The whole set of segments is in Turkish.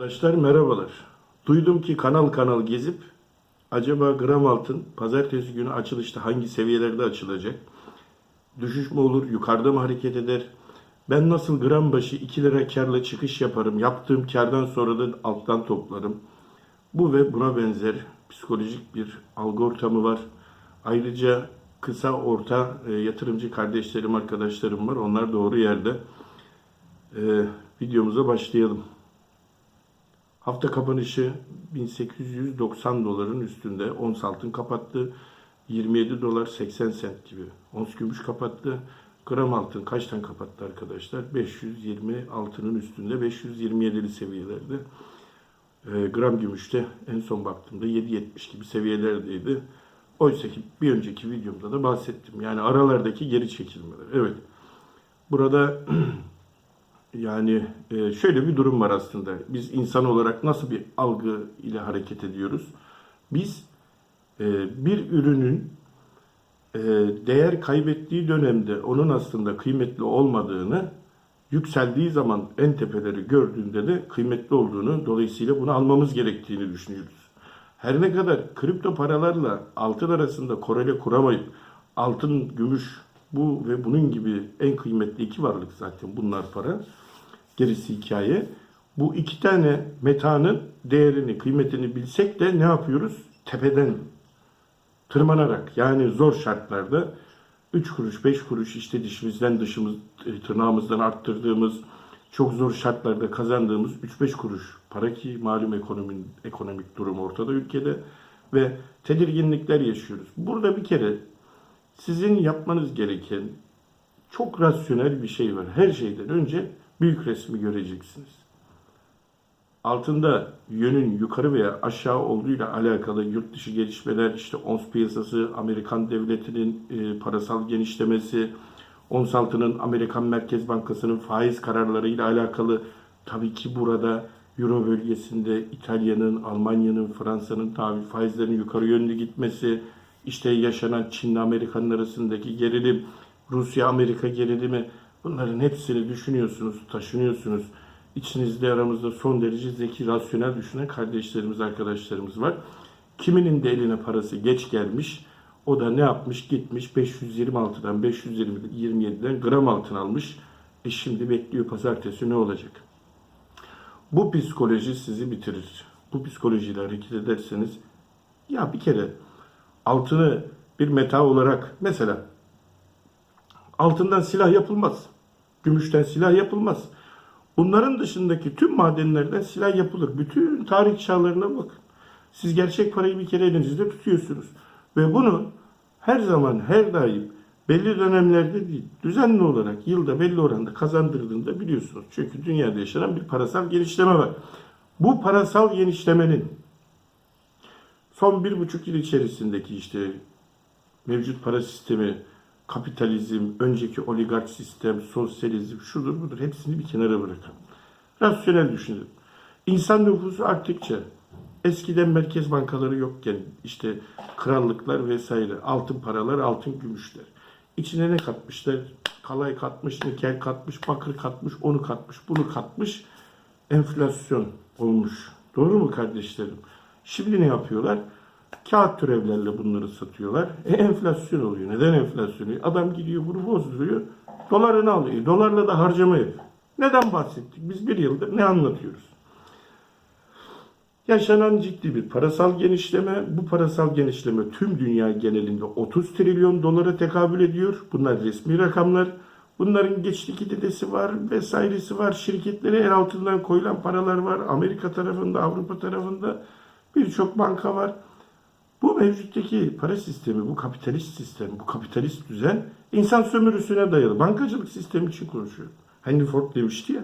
Arkadaşlar merhabalar. Duydum ki kanal kanal gezip acaba gram altın pazartesi günü açılışta hangi seviyelerde açılacak? Düşüş mü olur, yukarıda mı hareket eder? Ben nasıl gram başı 2 lira karla çıkış yaparım? Yaptığım kardan sonra da alttan toplarım. Bu ve buna benzer psikolojik bir algı ortamı var. Ayrıca kısa orta e, yatırımcı kardeşlerim, arkadaşlarım var. Onlar doğru yerde. E, videomuza başlayalım. Hafta kapanışı 1890 doların üstünde. Ons altın kapattı. 27 dolar 80 sent gibi. Ons gümüş kapattı. Gram altın kaçtan kapattı arkadaşlar? 520 altının üstünde. 527'li seviyelerde. E, gram gümüşte en son baktığımda 7.70 gibi seviyelerdeydi. Oysa ki bir önceki videomda da bahsettim. Yani aralardaki geri çekilmeler. Evet. Burada Yani e, şöyle bir durum var aslında. Biz insan olarak nasıl bir algı ile hareket ediyoruz? Biz e, bir ürünün e, değer kaybettiği dönemde onun aslında kıymetli olmadığını, yükseldiği zaman en tepeleri gördüğünde de kıymetli olduğunu, dolayısıyla bunu almamız gerektiğini düşünüyoruz. Her ne kadar kripto paralarla altın arasında korele kuramayıp altın, gümüş bu ve bunun gibi en kıymetli iki varlık zaten bunlar para. Gerisi hikaye. Bu iki tane metanın değerini, kıymetini bilsek de ne yapıyoruz? Tepeden tırmanarak yani zor şartlarda 3 kuruş, 5 kuruş işte dişimizden dışımız, e, tırnağımızdan arttırdığımız çok zor şartlarda kazandığımız 3-5 kuruş para ki malum ekonominin ekonomik durum ortada ülkede ve tedirginlikler yaşıyoruz. Burada bir kere sizin yapmanız gereken çok rasyonel bir şey var. Her şeyden önce büyük resmi göreceksiniz. Altında yönün yukarı veya aşağı olduğuyla alakalı yurt dışı gelişmeler, işte ons piyasası, Amerikan devletinin e, parasal genişlemesi, ons altının Amerikan Merkez Bankası'nın faiz kararlarıyla alakalı tabii ki burada Euro bölgesinde İtalya'nın, Almanya'nın, Fransa'nın tahvil faizlerinin yukarı yönlü gitmesi, işte yaşanan Çin'le Amerika'nın arasındaki gerilim, Rusya-Amerika gerilimi bunların hepsini düşünüyorsunuz, taşınıyorsunuz. İçinizde aramızda son derece zeki, rasyonel düşünen kardeşlerimiz, arkadaşlarımız var. Kiminin de eline parası geç gelmiş. O da ne yapmış? Gitmiş 526'dan 527'den gram altın almış. E şimdi bekliyor pazartesi ne olacak? Bu psikoloji sizi bitirir. Bu psikolojiyle hareket ederseniz ya bir kere altını bir meta olarak mesela altından silah yapılmaz. Gümüşten silah yapılmaz. Bunların dışındaki tüm madenlerden silah yapılır. Bütün tarih çağlarına bakın. Siz gerçek parayı bir kere elinizde tutuyorsunuz. Ve bunu her zaman, her daim belli dönemlerde değil, düzenli olarak yılda belli oranda kazandırdığını da biliyorsunuz. Çünkü dünyada yaşanan bir parasal genişleme var. Bu parasal genişlemenin son bir buçuk yıl içerisindeki işte mevcut para sistemi, kapitalizm, önceki oligark sistem, sosyalizm, şudur budur hepsini bir kenara bırakın. Rasyonel düşünün. İnsan nüfusu arttıkça eskiden merkez bankaları yokken işte krallıklar vesaire altın paralar, altın gümüşler. İçine ne katmışlar? Kalay katmış, nikel katmış, bakır katmış, onu katmış, bunu katmış. Enflasyon olmuş. Doğru mu kardeşlerim? Şimdi ne yapıyorlar? Kağıt türevlerle bunları satıyorlar. E enflasyon oluyor. Neden enflasyon oluyor? Adam gidiyor bunu bozduruyor. Dolarını alıyor. Dolarla da harcama yapıyor. Neden bahsettik? Biz bir yıldır ne anlatıyoruz? Yaşanan ciddi bir parasal genişleme. Bu parasal genişleme tüm dünya genelinde 30 trilyon dolara tekabül ediyor. Bunlar resmi rakamlar. Bunların geçtiki dedesi var vesairesi var. Şirketlere el altından koyulan paralar var. Amerika tarafında, Avrupa tarafında birçok banka var. Bu mevcuttaki para sistemi, bu kapitalist sistem, bu kapitalist düzen insan sömürüsüne dayalı. Bankacılık sistemi için konuşuyorum. Henry Ford demişti ya,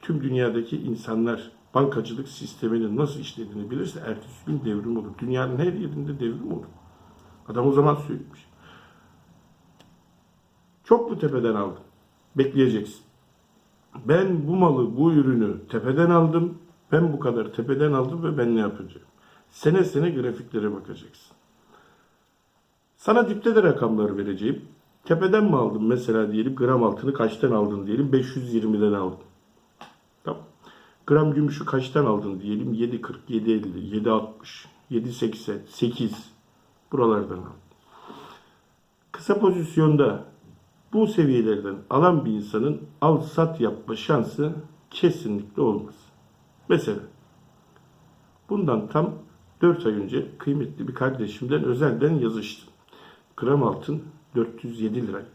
tüm dünyadaki insanlar bankacılık sisteminin nasıl işlediğini bilirse ertesi gün devrim olur. Dünyanın her yerinde devrim olur. Adam o zaman söylemiş. Çok mu tepeden aldın? Bekleyeceksin. Ben bu malı, bu ürünü tepeden aldım. Ben bu kadar tepeden aldım ve ben ne yapacağım? Sene sene grafiklere bakacaksın. Sana dipte de rakamları vereceğim. Tepeden mi aldın mesela diyelim gram altını kaçtan aldın diyelim 520'den aldın. Tamam. Gram gümüşü kaçtan aldın diyelim? 7.40, 7.50, 7.60, 7.80, 8 buralardan al. Kısa pozisyonda bu seviyelerden alan bir insanın al sat yapma şansı kesinlikle olmaz. Mesela bundan tam 4 ay önce kıymetli bir kardeşimden özelden yazıştım. Gram altın 407 liraydı.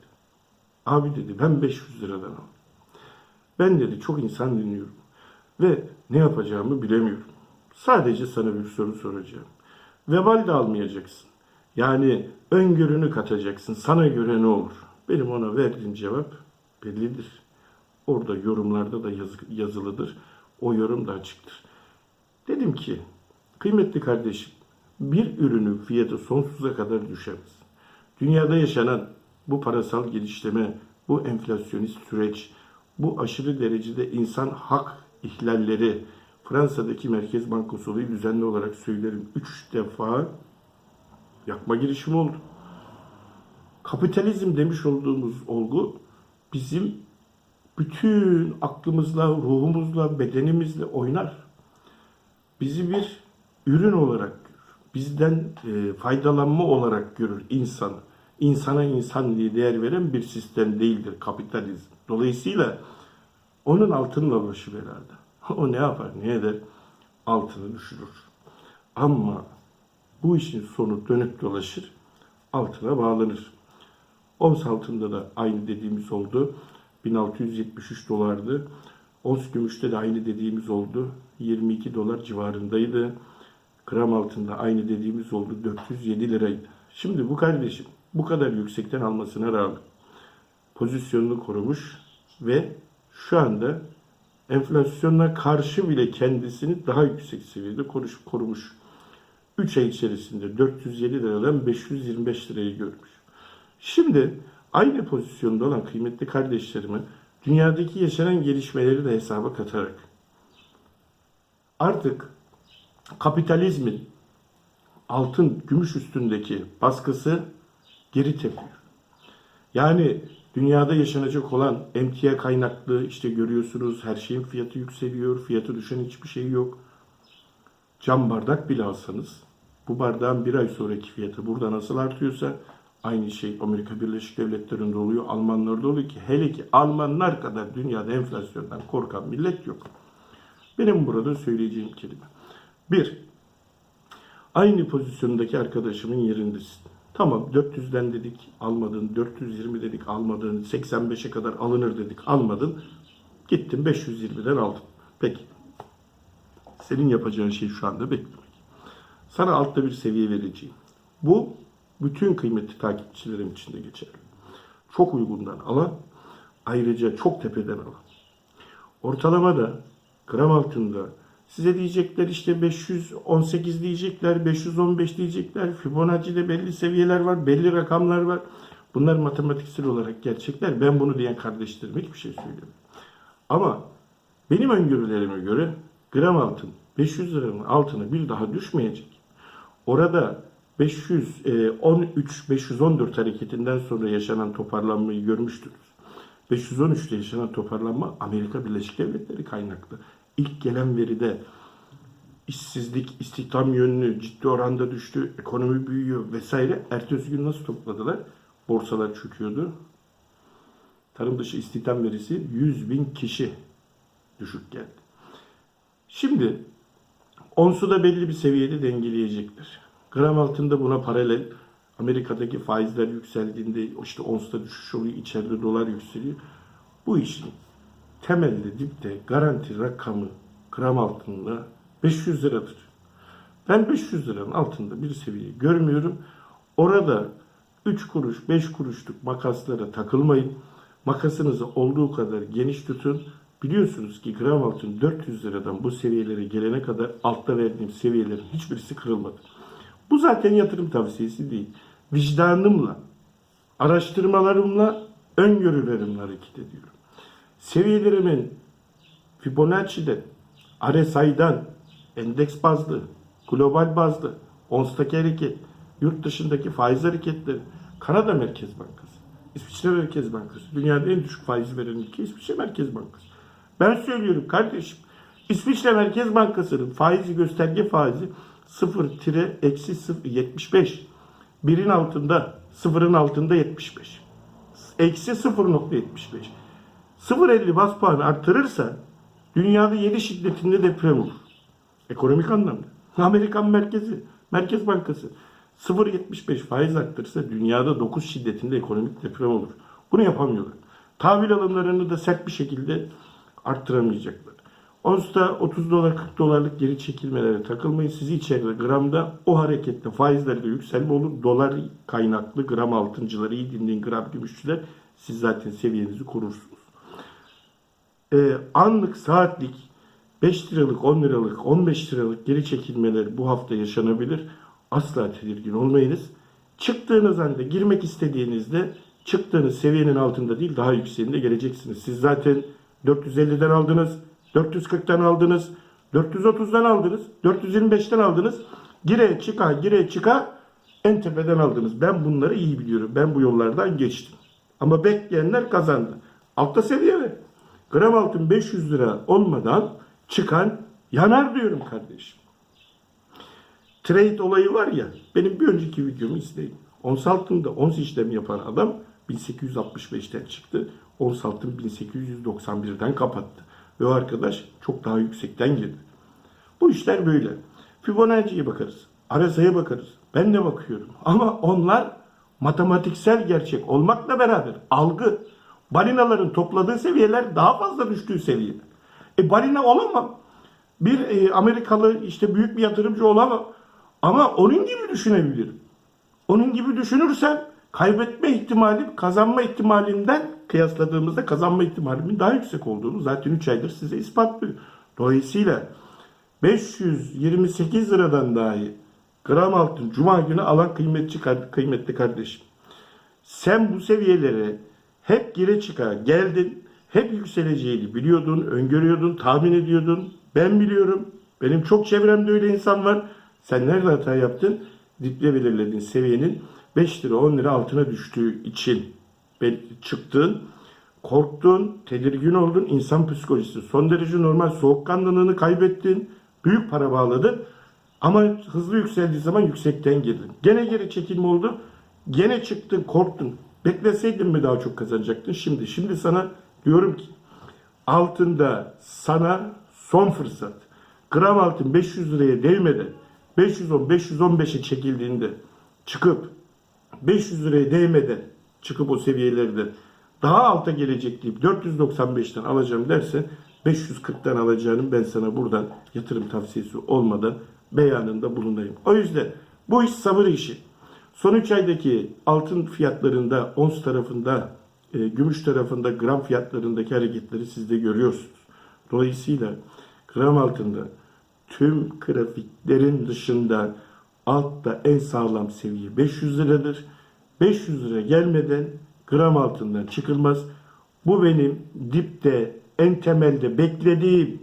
Abi dedi ben 500 liradan aldım. Ben dedi çok insan dinliyorum ve ne yapacağımı bilemiyorum. Sadece sana bir soru soracağım. Vebal de almayacaksın. Yani öngörünü katacaksın. Sana göre ne olur? Benim ona verdiğim cevap bellidir. Orada yorumlarda da yaz- yazılıdır. O yorum da açıktır. Dedim ki kıymetli kardeşim bir ürünün fiyatı sonsuza kadar düşemez. Dünyada yaşanan bu parasal geliştirme, bu enflasyonist süreç, bu aşırı derecede insan hak ihlalleri, Fransa'daki Merkez Bankası olayı düzenli olarak söylerim. Üç defa yakma girişimi oldu. Kapitalizm demiş olduğumuz olgu bizim bütün aklımızla, ruhumuzla, bedenimizle oynar. Bizi bir ürün olarak görür. Bizden e, faydalanma olarak görür insanı. İnsana insan diye değer veren bir sistem değildir kapitalizm. Dolayısıyla onun altınla başı belada. O ne yapar, ne eder? Altını düşürür. Ama bu işin sonu dönüp dolaşır, altına bağlanır. Ons altında da aynı dediğimiz oldu. 1673 dolardı. Ons gümüşte de aynı dediğimiz oldu. 22 dolar civarındaydı. Gram altında aynı dediğimiz oldu. 407 liraydı. Şimdi bu kardeşim bu kadar yüksekten almasına rağmen pozisyonunu korumuş ve şu anda enflasyona karşı bile kendisini daha yüksek seviyede korumuş. 3 ay içerisinde 407 liradan 525 lirayı görmüş. Şimdi aynı pozisyonda olan kıymetli kardeşlerime dünyadaki yaşanan gelişmeleri de hesaba katarak artık kapitalizmin altın, gümüş üstündeki baskısı geri tepiyor. Yani dünyada yaşanacak olan emtia kaynaklı işte görüyorsunuz her şeyin fiyatı yükseliyor, fiyatı düşen hiçbir şey yok. Cam bardak bile alsanız bu bardağın bir ay sonraki fiyatı burada nasıl artıyorsa aynı şey Amerika Birleşik Devletleri'nde oluyor, Almanlarda oluyor ki hele ki Almanlar kadar dünyada enflasyondan korkan millet yok. Benim burada söyleyeceğim kelime. Bir, aynı pozisyondaki arkadaşımın yerindesin. Tamam 400'den dedik almadın, 420 dedik almadın, 85'e kadar alınır dedik almadın. Gittin 520'den aldın. Peki. Senin yapacağın şey şu anda beklemek. Sana altta bir seviye vereceğim. Bu bütün kıymetli takipçilerim için de geçerli. Çok uygundan alan, ayrıca çok tepeden alan. Ortalamada gram altında size diyecekler işte 518 diyecekler, 515 diyecekler. Fibonacci'de belli seviyeler var, belli rakamlar var. Bunlar matematiksel olarak gerçekler. Ben bunu diyen kardeşlerime hiçbir şey söylemiyorum. Ama benim öngörülerime göre gram altın 500 liranın altına bir daha düşmeyecek. Orada 513-514 hareketinden sonra yaşanan toparlanmayı görmüştünüz. 513'te yaşanan toparlanma Amerika Birleşik Devletleri kaynaklı. İlk gelen veride işsizlik, istihdam yönlü ciddi oranda düştü, ekonomi büyüyor vesaire. Ertesi gün nasıl topladılar? Borsalar çöküyordu. Tarım dışı istihdam verisi 100 bin kişi düşük geldi. Şimdi onsu da belli bir seviyede dengeleyecektir. Gram altında buna paralel Amerika'daki faizler yükseldiğinde işte onsta düşüş oluyor, içeride dolar yükseliyor. Bu işin temelde dipte garanti rakamı gram altında 500 liradır. Ben 500 liranın altında bir seviye görmüyorum. Orada 3 kuruş, 5 kuruşluk makaslara takılmayın. Makasınızı olduğu kadar geniş tutun. Biliyorsunuz ki gram altın 400 liradan bu seviyelere gelene kadar altta verdiğim seviyelerin hiçbirisi kırılmadı. Bu zaten yatırım tavsiyesi değil. Vicdanımla, araştırmalarımla, öngörülerimle hareket ediyorum. Seviyelerimin Fibonacci'den, RSI'dan, endeks bazlı, global bazlı, onstaki hareket, yurt dışındaki faiz hareketleri, Kanada Merkez Bankası, İsviçre Merkez Bankası, dünyada en düşük faiz veren ülke İsviçre Merkez Bankası. Ben söylüyorum kardeşim, İsviçre Merkez Bankası'nın faizi gösterge faizi 0 tire eksi 0 75. Birin altında, sıfırın altında 75. Eksi 0.75. 0.50 bas puan artırırsa dünyada 7 şiddetinde deprem olur. Ekonomik anlamda. Amerikan merkezi, Merkez Bankası 0.75 faiz arttırırsa dünyada 9 şiddetinde ekonomik deprem olur. Bunu yapamıyorlar. Tahvil alımlarını da sert bir şekilde arttıramayacaklar. Ons'ta 30 dolar 40 dolarlık geri çekilmelere takılmayın. Sizi içeride gramda o harekette faizlerde yükselme olur. Dolar kaynaklı gram altıncıları iyi dinleyin gram gümüşçüler siz zaten seviyenizi korursunuz. Ee, anlık saatlik 5 liralık 10 liralık 15 liralık geri çekilmeler bu hafta yaşanabilir. Asla tedirgin olmayınız. Çıktığınız anda girmek istediğinizde çıktığınız seviyenin altında değil daha yükseğinde geleceksiniz. Siz zaten 450'den aldınız, 440'tan aldınız, 430'dan aldınız, 425'ten aldınız. Gire çıka gire çıka en tepeden aldınız. Ben bunları iyi biliyorum. Ben bu yollardan geçtim. Ama bekleyenler kazandı. Altta seviye Gram altın 500 lira olmadan çıkan yanar diyorum kardeşim. Trade olayı var ya, benim bir önceki videomu izleyin. Ons altında ons işlemi yapan adam 1865'ten çıktı. Ons altın 1891'den kapattı. Ve o arkadaş çok daha yüksekten girdi. Bu işler böyle. Fibonacci'ye bakarız. RSI'ye bakarız. Ben de bakıyorum. Ama onlar matematiksel gerçek olmakla beraber algı. Balinaların topladığı seviyeler daha fazla düştüğü seviyeler. E balina olamam. Bir e, Amerikalı işte büyük bir yatırımcı olamam. Ama onun gibi düşünebilirim. Onun gibi düşünürsem kaybetme ihtimali kazanma ihtimalinden kıyasladığımızda kazanma ihtimalimin daha yüksek olduğunu zaten 3 aydır size ispatlıyor. Dolayısıyla 528 liradan dahi gram altın cuma günü alan kıymetli, kıymetli kardeşim. Sen bu seviyelere hep gire çıkar geldin. Hep yükseleceğini biliyordun, öngörüyordun, tahmin ediyordun. Ben biliyorum. Benim çok çevremde öyle insan var. Sen nerede hata yaptın? Diple belirlediğin seviyenin 5 lira 10 lira altına düştüğü için çıktın. Korktun, tedirgin oldun. İnsan psikolojisi son derece normal. Soğukkanlılığını kaybettin. Büyük para bağladın. Ama hızlı yükseldiği zaman yüksekten girdin. Gene geri çekilme oldu. Gene çıktın, korktun. Bekleseydin mi daha çok kazanacaktın? Şimdi, şimdi sana diyorum ki altında sana son fırsat. Gram altın 500 liraya değmeden 510 515'e çekildiğinde çıkıp 500 liraya değmeden çıkıp o seviyelerde daha alta gelecek deyip 495'ten alacağım dersen 540'tan alacağını ben sana buradan yatırım tavsiyesi olmadan beyanında bulunayım. O yüzden bu iş sabır işi. Son 3 aydaki altın fiyatlarında, ons tarafında, e, gümüş tarafında gram fiyatlarındaki hareketleri siz de görüyorsunuz. Dolayısıyla gram altında tüm grafiklerin dışında altta en sağlam seviye 500 liradır. 500 lira gelmeden gram altından çıkılmaz. Bu benim dipte en temelde beklediğim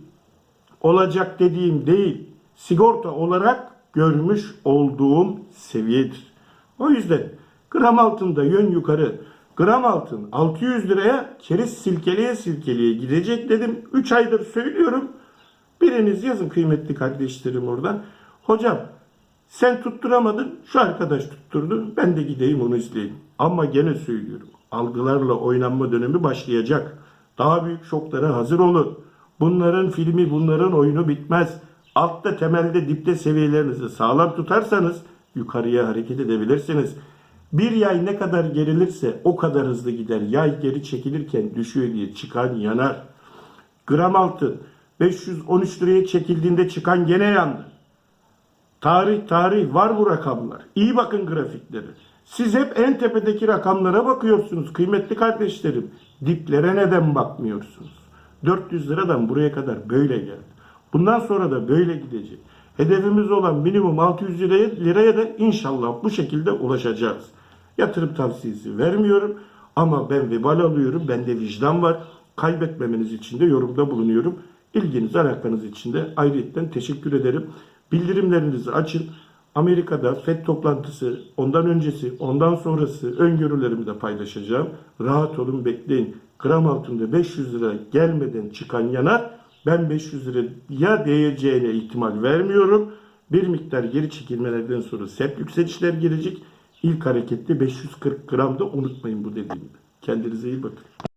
olacak dediğim değil sigorta olarak görmüş olduğum seviyedir. O yüzden gram altında yön yukarı gram altın 600 liraya keriz silkeleye silkeleye gidecek dedim. 3 aydır söylüyorum. Biriniz yazın kıymetli kardeşlerim oradan. Hocam sen tutturamadın şu arkadaş tutturdu ben de gideyim onu izleyeyim. Ama gene söylüyorum algılarla oynanma dönemi başlayacak. Daha büyük şoklara hazır olun. Bunların filmi bunların oyunu bitmez. Altta temelde dipte seviyelerinizi sağlam tutarsanız yukarıya hareket edebilirsiniz. Bir yay ne kadar gerilirse o kadar hızlı gider. Yay geri çekilirken düşüyor diye çıkan yanar. Gram altın 513 liraya çekildiğinde çıkan gene yandı. Tarih tarih var bu rakamlar. İyi bakın grafikleri. Siz hep en tepedeki rakamlara bakıyorsunuz kıymetli kardeşlerim. Diplere neden bakmıyorsunuz? 400 liradan buraya kadar böyle geldi. Bundan sonra da böyle gidecek. Hedefimiz olan minimum 600 liraya, liraya da inşallah bu şekilde ulaşacağız. Yatırım tavsiyesi vermiyorum ama ben vebal alıyorum. Bende vicdan var. Kaybetmemeniz için de yorumda bulunuyorum. İlginiz, alakanız için de ayrıyetten teşekkür ederim. Bildirimlerinizi açın. Amerika'da FED toplantısı, ondan öncesi, ondan sonrası öngörülerimi de paylaşacağım. Rahat olun bekleyin. Gram altında 500 lira gelmeden çıkan yanar Ben 500 liraya değeceğine ihtimal vermiyorum. Bir miktar geri çekilmelerden sonra sert yükselişler gelecek. İlk harekette 540 gram da unutmayın bu dediğimi. Kendinize iyi bakın.